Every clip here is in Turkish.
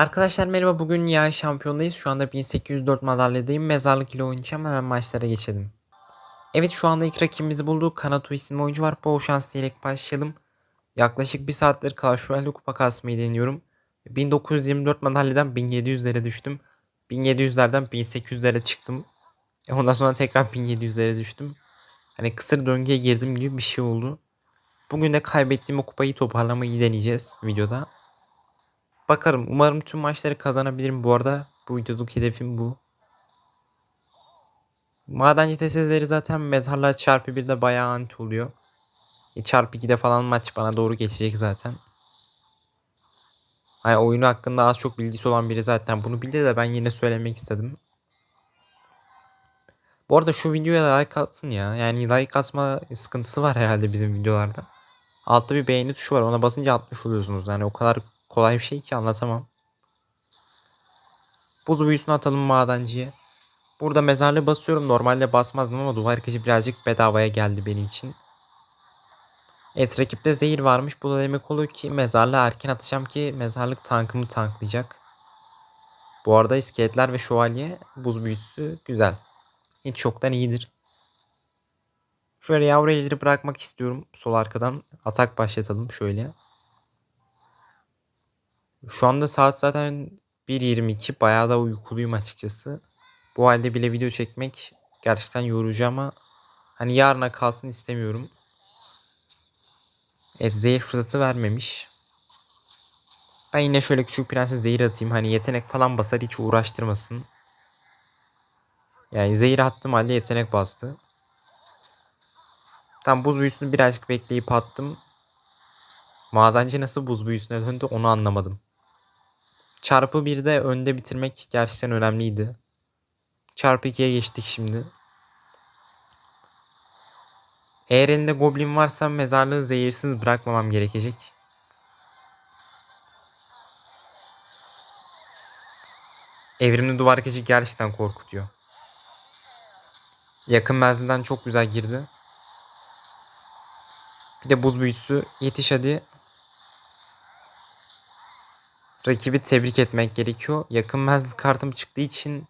Arkadaşlar merhaba bugün yay şampiyondayız. Şu anda 1804 madalyadayım. Mezarlık ile oynayacağım. Hemen maçlara geçelim. Evet şu anda ilk rakibimizi bulduk. Kanato isimli oyuncu var. Bol şans diyerek başlayalım. Yaklaşık bir saattir Royale kupa kasmayı deniyorum. 1924 madalyadan 1700'lere düştüm. 1700'lerden 1800'lere çıktım. E ondan sonra tekrar 1700'lere düştüm. Hani kısır döngüye girdim gibi bir şey oldu. Bugün de kaybettiğim o kupayı toparlamayı deneyeceğiz videoda. Bakarım. Umarım tüm maçları kazanabilirim bu arada. Bu videodaki hedefim bu. Madenci testeleri zaten mezarlar çarpı 1'de bayağı anti oluyor. E, çarpı 2'de falan maç bana doğru geçecek zaten. Hani oyunu hakkında az çok bilgisi olan biri zaten bunu bildi de ben yine söylemek istedim. Bu arada şu videoya like atsın ya. Yani like atma sıkıntısı var herhalde bizim videolarda. Altta bir beğeni tuşu var. Ona basınca atmış oluyorsunuz. Yani o kadar kolay bir şey ki anlatamam. Buz büyüsünü atalım madenciye. Burada mezarlığı basıyorum. Normalde basmazdım ama duvar kıcı birazcık bedavaya geldi benim için. Evet rakipte zehir varmış. Bu da demek oluyor ki mezarlığı erken atacağım ki mezarlık tankımı tanklayacak. Bu arada iskeletler ve şövalye buz büyüsü güzel. Hiç çoktan iyidir. Şöyle yavru bırakmak istiyorum sol arkadan. Atak başlatalım şöyle. Şu anda saat zaten 1.22. Bayağı da uykuluyum açıkçası. Bu halde bile video çekmek gerçekten yorucu ama hani yarına kalsın istemiyorum. Evet zehir fırsatı vermemiş. Ben yine şöyle küçük prenses zehir atayım. Hani yetenek falan basar hiç uğraştırmasın. Yani zehir attım halde yetenek bastı. Tam buz büyüsünü birazcık bekleyip attım. Madenci nasıl buz büyüsüne döndü onu anlamadım. Çarpı 1'de önde bitirmek gerçekten önemliydi. Çarpı 2'ye geçtik şimdi. Eğer elinde goblin varsa mezarlığı zehirsiz bırakmamam gerekecek. Evrimli duvar keçi gerçekten korkutuyor. Yakın menzilden çok güzel girdi. Bir de buz büyüsü. Yetiş hadi. Rakibi tebrik etmek gerekiyor. Yakın menzil kartım çıktığı için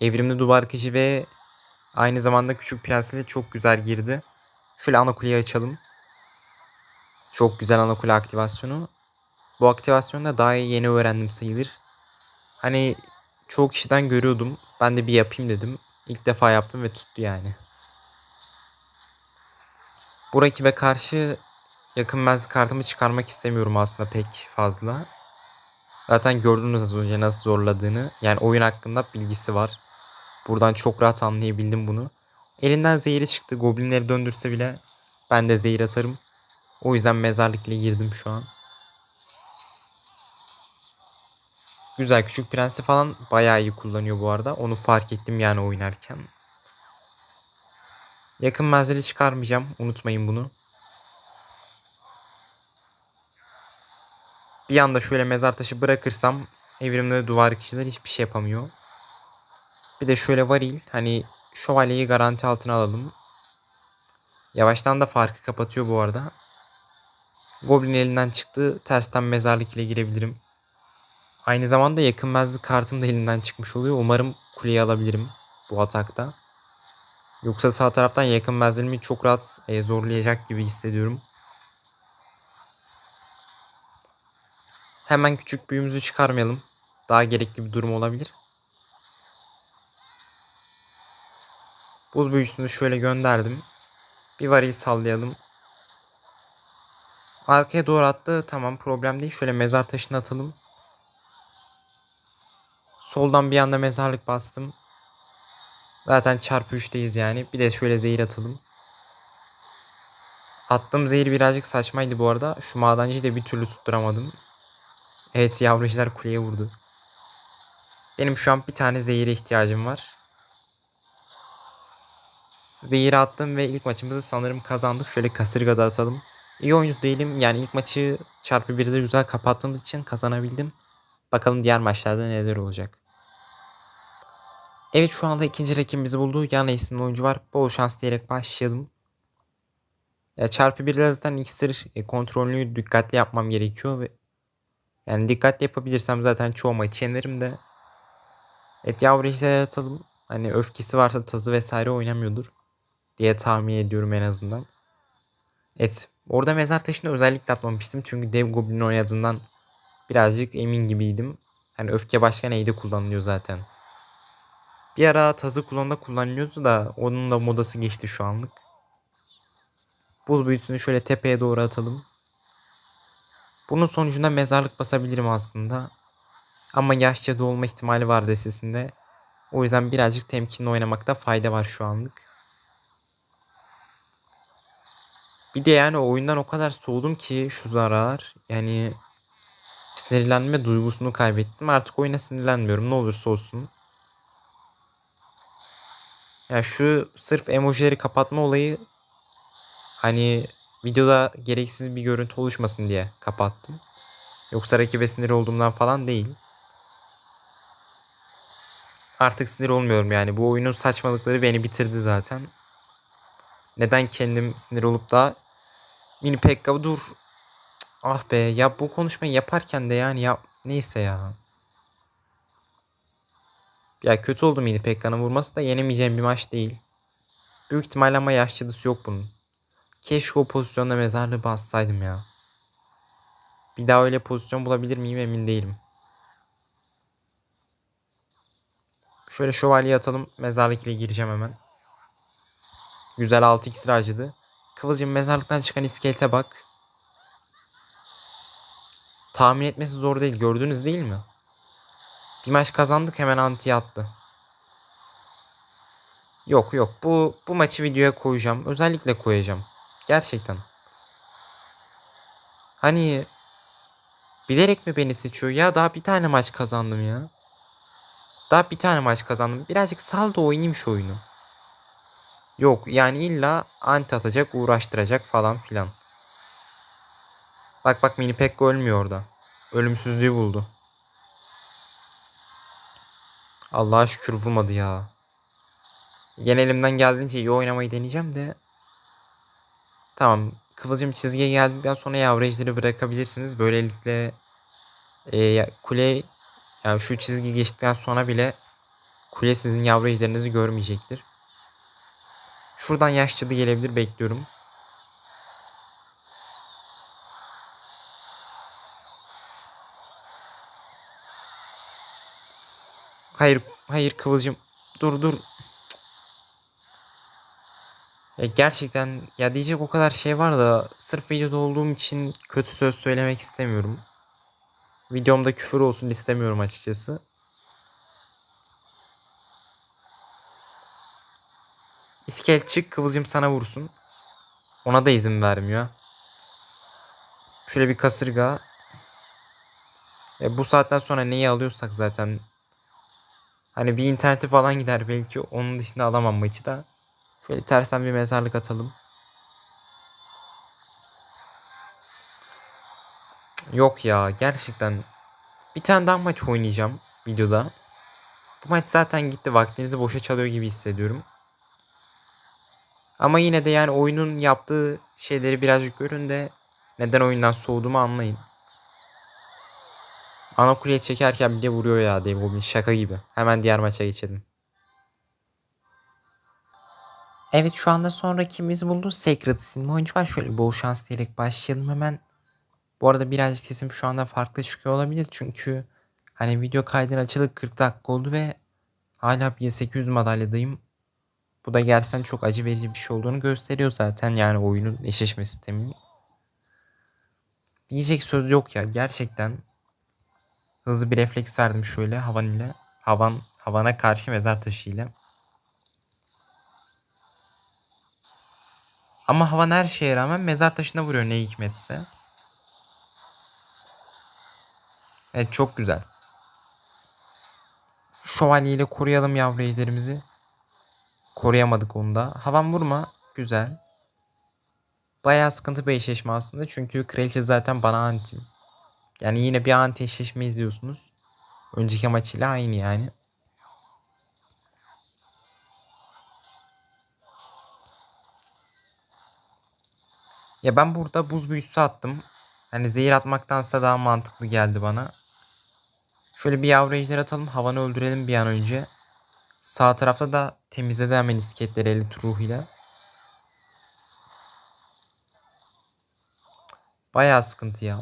evrimli duvar ve aynı zamanda küçük prensle çok güzel girdi. Şöyle ana kuleyi açalım. Çok güzel ana kule aktivasyonu. Bu aktivasyonu da daha yeni öğrendim sayılır. Hani çoğu kişiden görüyordum. Ben de bir yapayım dedim. İlk defa yaptım ve tuttu yani. Bu rakibe karşı yakın menzil kartımı çıkarmak istemiyorum aslında pek fazla. Zaten gördünüz az önce nasıl zorladığını. Yani oyun hakkında bilgisi var. Buradan çok rahat anlayabildim bunu. Elinden zehiri çıktı. Goblinleri döndürse bile ben de zehir atarım. O yüzden mezarlık ile girdim şu an. Güzel küçük prensi falan bayağı iyi kullanıyor bu arada. Onu fark ettim yani oynarken. Yakın menzili çıkarmayacağım. Unutmayın bunu. Bir anda şöyle mezar taşı bırakırsam evrimli duvar kişiler hiçbir şey yapamıyor. Bir de şöyle varil hani şövalyeyi garanti altına alalım. Yavaştan da farkı kapatıyor bu arada. Goblin elinden çıktı. Tersten mezarlık ile girebilirim. Aynı zamanda yakınmezlik kartım da elinden çıkmış oluyor. Umarım kuleyi alabilirim bu atakta. Yoksa sağ taraftan yakın menzilimi çok rahat e, zorlayacak gibi hissediyorum. Hemen küçük büyümüzü çıkarmayalım. Daha gerekli bir durum olabilir. Buz büyüsünü şöyle gönderdim. Bir varil sallayalım. Arkaya doğru attı. Tamam problem değil. Şöyle mezar taşını atalım. Soldan bir anda mezarlık bastım. Zaten çarpı 3'teyiz yani. Bir de şöyle zehir atalım. Attığım zehir birazcık saçmaydı bu arada. Şu madenciyi de bir türlü tutturamadım. Evet yavru kuleye vurdu. Benim şu an bir tane zehire ihtiyacım var. Zehir attım ve ilk maçımızı sanırım kazandık. Şöyle kasırgada atalım. İyi oyuncu değilim. Yani ilk maçı çarpı 1'de güzel kapattığımız için kazanabildim. Bakalım diğer maçlarda neler olacak. Evet şu anda ikinci rakibimizi buldu. Yana isimli oyuncu var. Bol şans diyerek başlayalım. Ya çarpı 1'de zaten iksir e, kontrolünü dikkatli yapmam gerekiyor ve Yani dikkatli yapabilirsem zaten çoğu maçı yenerim de. Evet yavru ejderha atalım. Hani öfkesi varsa tazı vesaire oynamıyordur. Diye tahmin ediyorum en azından. Evet. Orada mezar taşını özellikle atmamıştım. Çünkü dev goblin oynadığından birazcık emin gibiydim. Hani öfke başka neyde kullanılıyor zaten. Bir ara tazı kulonda kullanılıyordu da onun da modası geçti şu anlık. Buz büyüsünü şöyle tepeye doğru atalım. Bunun sonucunda mezarlık basabilirim aslında. Ama yaşça dolma ihtimali var desesinde. O yüzden birazcık temkinli oynamakta fayda var şu anlık. Bir de yani oyundan o kadar soğudum ki şu zarar. Yani sinirlenme duygusunu kaybettim. Artık oyuna sinirlenmiyorum ne olursa olsun. Ya şu sırf emojileri kapatma olayı hani videoda gereksiz bir görüntü oluşmasın diye kapattım. Yoksa rakibe sinir olduğumdan falan değil. Artık sinir olmuyorum yani. Bu oyunun saçmalıkları beni bitirdi zaten. Neden kendim sinir olup da mini pekka dur. Ah be ya bu konuşmayı yaparken de yani ya neyse ya. Ya kötü oldu mini pekka'nın vurması da yenemeyeceğim bir maç değil. Büyük ihtimalle ama yaşlısı yok bunun. Keşke o pozisyonda mezarlığı bassaydım ya. Bir daha öyle pozisyon bulabilir miyim emin değilim. Şöyle şövalye atalım. Mezarlık ile gireceğim hemen. Güzel 6 iksir harcadı. Kıvılcım mezarlıktan çıkan iskelete bak. Tahmin etmesi zor değil. Gördünüz değil mi? Bir maç kazandık hemen antiye attı. Yok yok bu bu maçı videoya koyacağım. Özellikle koyacağım. Gerçekten. Hani bilerek mi beni seçiyor ya daha bir tane maç kazandım ya. Daha bir tane maç kazandım. Birazcık sal da oynayayım şu oyunu. Yok yani illa anti atacak uğraştıracak falan filan. Bak bak mini pek ölmüyor orada. Ölümsüzlüğü buldu. Allah'a şükür vurmadı ya. Yine elimden geldiğince iyi oynamayı deneyeceğim de. Tamam. Kıvılcım çizgiye geldikten sonra yavru ejderi bırakabilirsiniz. Böylelikle e, kule yani şu çizgi geçtikten sonra bile kule sizin yavru ejderinizi görmeyecektir. Şuradan yaşçılı gelebilir bekliyorum. Hayır, hayır Kıvılcım. Dur dur. Ya gerçekten ya diyecek o kadar şey var da sırf videoda olduğum için kötü söz söylemek istemiyorum. Videomda küfür olsun istemiyorum açıkçası. İskel çık kıvılcım sana vursun. Ona da izin vermiyor. Şöyle bir kasırga. E, bu saatten sonra neyi alıyorsak zaten Hani bir interneti falan gider belki onun dışında alamam maçı da. Şöyle tersten bir mezarlık atalım. Yok ya gerçekten. Bir tane daha maç oynayacağım videoda. Bu maç zaten gitti. Vaktinizi boşa çalıyor gibi hissediyorum. Ama yine de yani oyunun yaptığı şeyleri birazcık görün de neden oyundan soğuduğumu anlayın. Ana kuleye çekerken bile vuruyor ya Goblin şaka gibi. Hemen diğer maça geçelim. Evet şu anda sonra kimimizi buldu? Secret isimli oyuncu var. Şöyle bol şans diyerek başlayalım hemen. Bu arada birazcık sesim şu anda farklı çıkıyor olabilir. Çünkü hani video kaydın açılık 40 dakika oldu ve hala 1800 madalyadayım. Bu da gerçekten çok acı verici bir şey olduğunu gösteriyor zaten yani oyunun eşleşme sisteminin. Diyecek söz yok ya gerçekten Hızlı bir refleks verdim şöyle havan ile. Havan havana karşı mezar taşı ile. Ama havan her şeye rağmen mezar taşına vuruyor ne hikmetse. Evet çok güzel. Şövalye ile koruyalım yavru ejderimizi. Koruyamadık onu da. Havan vurma. Güzel. Bayağı sıkıntı bir eşleşme aslında. Çünkü kraliçe zaten bana antim. Yani yine bir anti eşleşme izliyorsunuz. Önceki maçıyla aynı yani. Ya ben burada buz büyüsü attım. Hani zehir atmaktansa daha mantıklı geldi bana. Şöyle bir yavru ejder atalım. Havanı öldürelim bir an önce. Sağ tarafta da temizledi hemen isketleri elit ruhuyla. Bayağı sıkıntı ya.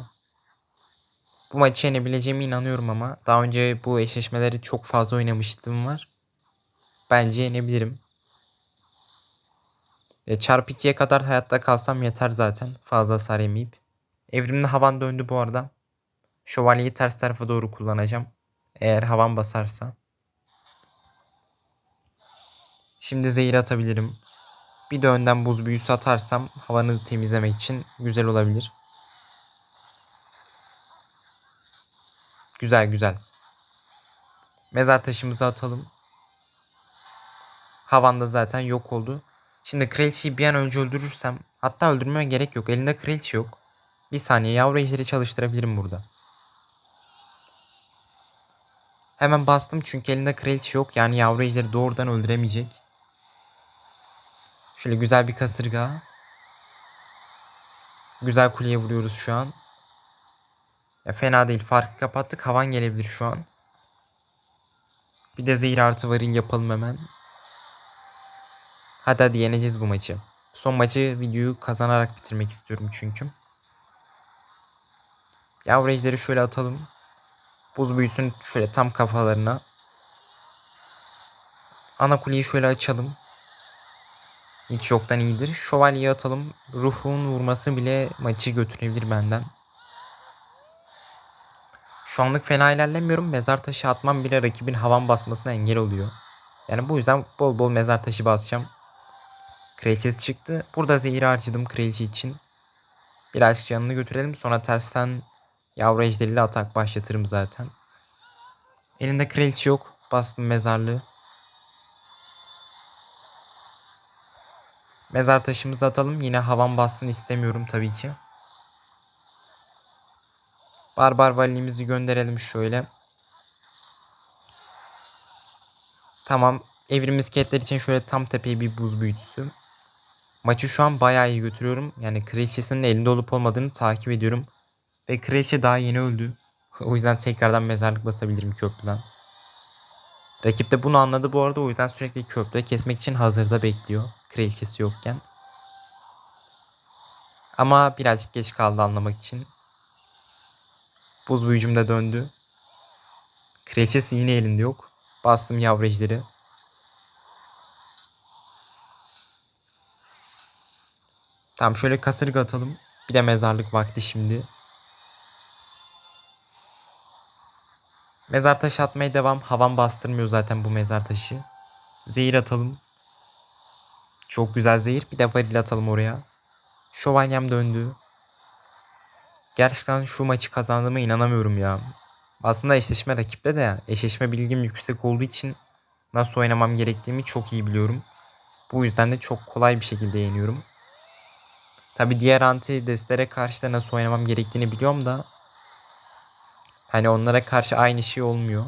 Bu maçı yenebileceğime inanıyorum ama daha önce bu eşleşmeleri çok fazla oynamıştım var. Bence yenebilirim. Ya çarpı 2'ye kadar hayatta kalsam yeter zaten. Fazla hasar yemeyip. Evrimde havan döndü bu arada. Şövalyeyi ters tarafa doğru kullanacağım. Eğer havan basarsa. Şimdi zehir atabilirim. Bir de önden buz büyüsü atarsam havanı temizlemek için güzel olabilir. Güzel güzel. Mezar taşımızı atalım. Havanda zaten yok oldu. Şimdi kraliçeyi bir an önce öldürürsem hatta öldürmeme gerek yok. Elinde kraliçe yok. Bir saniye yavru ejderi çalıştırabilirim burada. Hemen bastım çünkü elinde kraliçe yok. Yani yavru ejderi doğrudan öldüremeyecek. Şöyle güzel bir kasırga. Güzel kuleye vuruyoruz şu an. Ya fena değil. Farkı kapattık. Havan gelebilir şu an. Bir de zehir artı varil yapalım hemen. Hadi hadi yeneceğiz bu maçı. Son maçı videoyu kazanarak bitirmek istiyorum çünkü. Yavru şöyle atalım. Buz büyüsün şöyle tam kafalarına. Ana kuleyi şöyle açalım. Hiç yoktan iyidir. Şövalyeyi atalım. Ruhun vurması bile maçı götürebilir benden. Şu anlık fena ilerlemiyorum. Mezar taşı atmam bile rakibin havan basmasına engel oluyor. Yani bu yüzden bol bol mezar taşı basacağım. Kraliçesi çıktı. Burada zehir harcadım kraliçe için. Biraz canını götürelim. Sonra tersten yavru ejderiyle atak başlatırım zaten. Elinde kraliçe yok. Bastım mezarlığı. Mezar taşımızı atalım. Yine havan bassın istemiyorum tabii ki. Barbar valimizi gönderelim şöyle. Tamam. Evrim iskeletler için şöyle tam tepeye bir buz büyütüsü. Maçı şu an bayağı iyi götürüyorum. Yani kraliçesinin elinde olup olmadığını takip ediyorum. Ve kraliçe daha yeni öldü. o yüzden tekrardan mezarlık basabilirim köprüden. Rakip de bunu anladı bu arada o yüzden sürekli köprüde kesmek için hazırda bekliyor. Kraliçesi yokken. Ama birazcık geç kaldı anlamak için. Buz büyücüm de döndü. Kraliçesi yine elinde yok. Bastım yavru ejderi. Tamam şöyle kasırga atalım. Bir de mezarlık vakti şimdi. Mezar taşı atmaya devam. Havan bastırmıyor zaten bu mezar taşı. Zehir atalım. Çok güzel zehir. Bir de varil atalım oraya. Şövalyem döndü. Gerçekten şu maçı kazandığıma inanamıyorum ya. Aslında eşleşme rakipte de eşleşme bilgim yüksek olduğu için nasıl oynamam gerektiğimi çok iyi biliyorum. Bu yüzden de çok kolay bir şekilde yeniyorum. Tabi diğer anti destlere karşı da nasıl oynamam gerektiğini biliyorum da hani onlara karşı aynı şey olmuyor.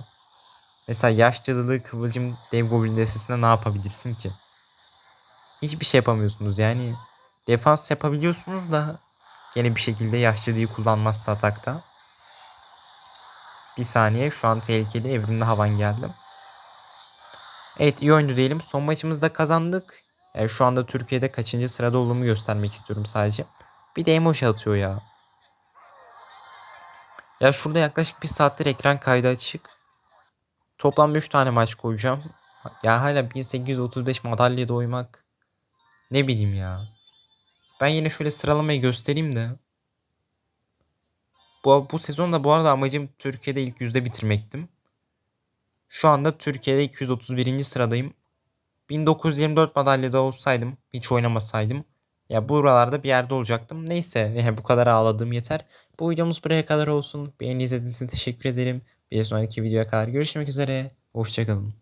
Mesela yaş cadılığı kıvılcım dev goblin destesinde ne yapabilirsin ki? Hiçbir şey yapamıyorsunuz yani. Defans yapabiliyorsunuz da Yine bir şekilde yaşlılığı kullanmazsa atakta. Bir saniye şu an tehlikeli evrimde havan geldi. Evet iyi oyundu diyelim. Son maçımızda kazandık. Yani şu anda Türkiye'de kaçıncı sırada olduğumu göstermek istiyorum sadece. Bir de emoji atıyor ya. Ya şurada yaklaşık bir saattir ekran kaydı açık. Toplam 3 tane maç koyacağım. Ya hala 1835 madalya doymak. Ne bileyim ya. Ben yine şöyle sıralamayı göstereyim de. Bu, bu sezonda bu arada amacım Türkiye'de ilk yüzde bitirmektim. Şu anda Türkiye'de 231. sıradayım. 1924 madalyada olsaydım, hiç oynamasaydım ya buralarda bir yerde olacaktım. Neyse bu kadar ağladığım yeter. Bu videomuz buraya kadar olsun. Beğeni izlediğiniz için teşekkür ederim. Bir sonraki videoya kadar görüşmek üzere. Hoşçakalın.